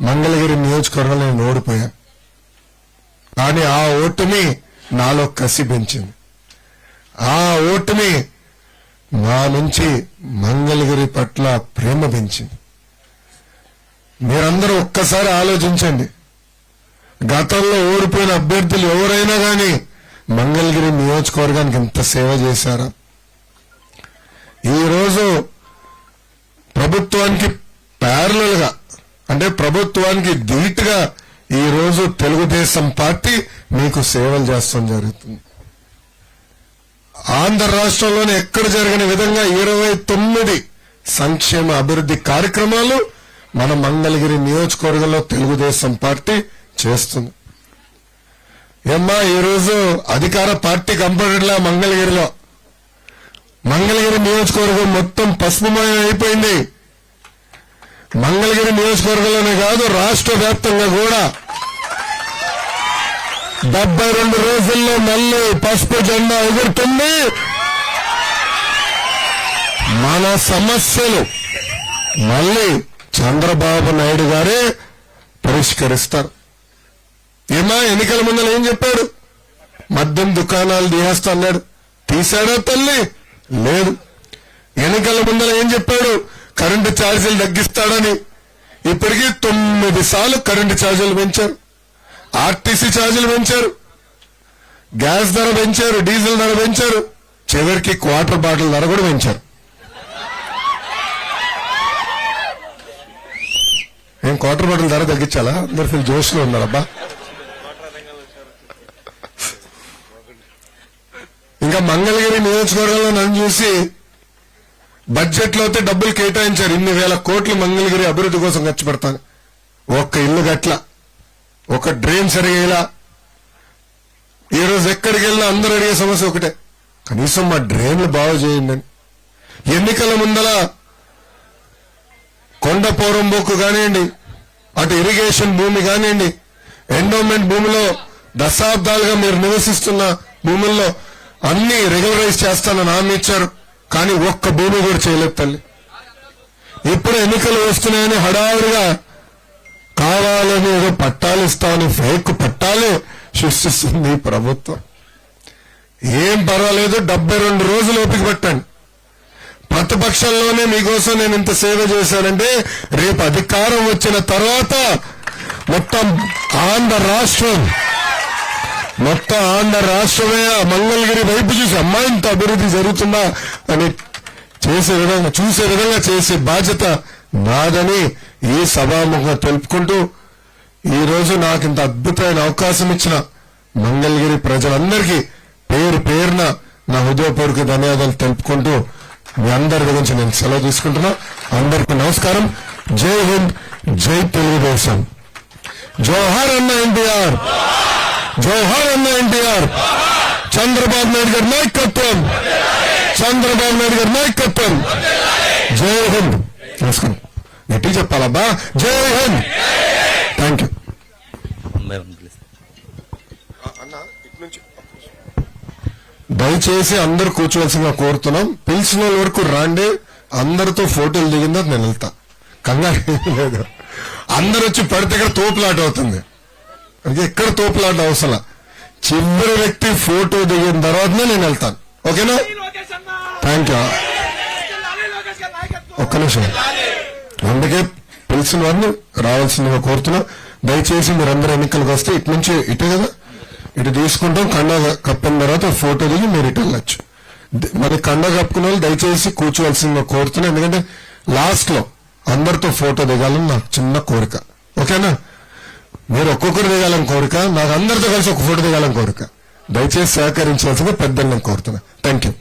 మంగళగిరి నియోజకవర్గంలో నేను ఓడిపోయాను కానీ ఆ ఓటమి నాలో కసి పెంచింది. ఆ ఓటమి నా నుంచి మంగళగిరి పట్ల ప్రేమ పెంచింది. మీరందరూ ఒక్కసారి ఆలోచించండి. గతంలో ఓడిపోయిన అభ్యర్థులు ఎవరైనా కానీ మంగళగిరి నియోజకవర్గానికి ఇంత సేవ చేశారా. ఈరోజు ప్రభుత్వానికి ప్యారలల్గా అంటే ప్రభుత్వానికి ధీటుగా ఈ రోజు తెలుగుదేశం పార్టీ మీకు సేవలు చేస్తాం జరుగుతుంది. ఆంధ్ర రాష్ట్రంలోనే ఎక్కడ జరిగిన విధంగా ఇరవై తొమ్మిది సంక్షేమ అభివృద్ధి కార్యక్రమాలు మన మంగళగిరి నియోజకవర్గంలో తెలుగుదేశం పార్టీ చేస్తుంది. ఏమ్మా ఈరోజు అధికార పార్టీ కంపెనీలా మంగళగిరిలో. మంగళగిరి నియోజకవర్గం మొత్తం పసుపుమయం అయిపోయింది. మంగళగిరి నియోజకవర్గంలోనే కాదు రాష్ట్ర వ్యాప్తంగా కూడా. డెబ్బై రెండు రోజుల్లో మళ్ళీ పసుపు జెండా ఎగురుతుంది. మన సమస్యలు మళ్ళీ చంద్రబాబు నాయుడు గారే పరిష్కరిస్తారు. ఏమా ఎన్నికల ముందర ఏం చెప్పాడు? మద్యం దుకాణాలు తీసేస్తా అన్నాడు. తీశాడా తల్లి? లేదు. ఎన్నికల ముందర ఏం చెప్పాడు? కరెంటు ఛార్జీలు తగ్గిస్తాడని ఇప్పటికీ తొమ్మిది సార్లు కరెంటు ఛార్జీలు పెంచారు. ఆర్టీసీ ఛార్జీలు పెంచారు. గ్యాస్ ధర పెంచారు డీజిల్ ధర పెంచారు. చివరికి క్వార్టర్ బాటిల్ ధర కూడా పెంచారు. నేను క్వార్టర్ బాటిల్ ధర తగ్గించాలా? అందరు ఫుల్ జోష్లో ఉన్నారబ్బా. ఇంకా మంగళగిరి నియోజకవర్గంలో నన్ను చూసి బడ్జెట్లో అయితే డబ్బులు కేటాయించారు. ఇన్ని వేల కోట్లు మంగళగిరి అభివృద్ధి కోసం ఖర్చు పెడతాను. ఒక్క ఇల్లు గట్ల ఒక డ్రైన్ సరిగేలా. ఈ రోజు ఎక్కడికి వెళ్ళినా అందరూ అడిగే సమస్య ఒకటే. కనీసం మా డ్రైన్లు బాగు చేయండి అని. ఎన్నికల ముందల కొండ పోరంబోకు కానివ్వండి అటు ఇరిగేషన్ భూమి కానివ్వండి ఎండోమెంట్ భూమిలో దశాబ్దాలుగా మీరు నివసిస్తున్న భూముల్లో అన్ని రెగ్యులరైజ్ చేస్తానని హామీ ఇచ్చారు. కానీ ఒక్క భూమి కూడా చేయలేదు తల్లి. ఇప్పుడు ఎన్నికలు వస్తున్నాయని హడావుడిగా కావాలని ఏదో పట్టాలు ఇస్తామని ఫేక్ పట్టాలే సృష్టిస్తుంది ప్రభుత్వం. ఏం పర్వాలేదు డెబ్బై రెండు రోజులు ఓపిక పట్టండి. ప్రతిపక్షంలోనే మీకోసం నేను ఇంత సేవ చేశానంటే రేపు అధికారం వచ్చిన తర్వాత మొత్తం ఆంధ్ర రాష్ట్రం మొత్తం ఆంధ్ర రాష్ట్రమే మంగళగిరి వైపు చూసి అమ్మాయి ఇంత అభివృద్ధి జరుగుతుందా అని చేసే విధంగా చూసే విధంగా చేసే బాధ్యత నాదని ఈ సభాముఖంగా తెలుపుకుంటూ ఈ రోజు నాకు ఇంత అద్భుతమైన అవకాశం ఇచ్చిన మంగళగిరి ప్రజలందరికీ పేరు పేరున నా హృదయపూర్వక ధన్యవాదాలు తెలుపుకుంటూ మీ అందరి గురించి నేను సెలవు తీసుకుంటున్నా. అందరికీ నమస్కారం. జై హింద్ జై తెలుగుదేశం. జోహార్ అన్న ఎన్టీఆర్. జోహార్ అన్న ఎన్టీఆర్. చంద్రబాబు నాయుడు గారి నాయకత్వం. చంద్రబాబు నాయుడు గారి నాయకత్వం. జై హింద్. గట్టి చెప్పాలబ్బా. జై హింద్. Thank you. దయచేసి అందరు కూర్చోవలసిందిగా కోరుతున్నాం. పిలిచిన వాళ్ళ వరకు రాండి. అందరితో ఫోటోలు దిగిందా నేను వెళ్తా. కంగారు లేదు. అందరు వచ్చి పడితే ఇక్కడ తోపులాట అవుతుంది. ఎక్కడ తోపులాట అవసరం చివరి వ్యక్తి ఫోటో దిగిన తర్వాతనే నేను వెళ్తాను. ఓకేనా? థ్యాంక్ యూ ఒక్క నిమిషం. అందుకే పిలిచిన వారిని రావాల్సిందిగా కోరుతున్నా. దయచేసి మీరందరూ ఎన్నికలకు వస్తే ఇటు నుంచి ఇటే కదా? ఇటు తీసుకుంటాం. కండ కప్పిన తర్వాత ఫోటో దిగి మీరు ఇటు వెళ్ళొచ్చు. మరి కండ కప్పుకున్న వాళ్ళు దయచేసి కూర్చోవలసిందిగా కోరుతున్నా. ఎందుకంటే లాస్ట్లో అందరితో ఫోటో దిగాలని నాకు చిన్న కోరిక. ఓకేనా? మీరు ఒక్కొక్కరు దిగాలని కోరిక నాకు అందరితో కలిసి ఒక ఫోటో దిగాలని కోరిక. దయచేసి సహకరించవలసిందిగా పెద్దలను కోరుతున్నా. Thank you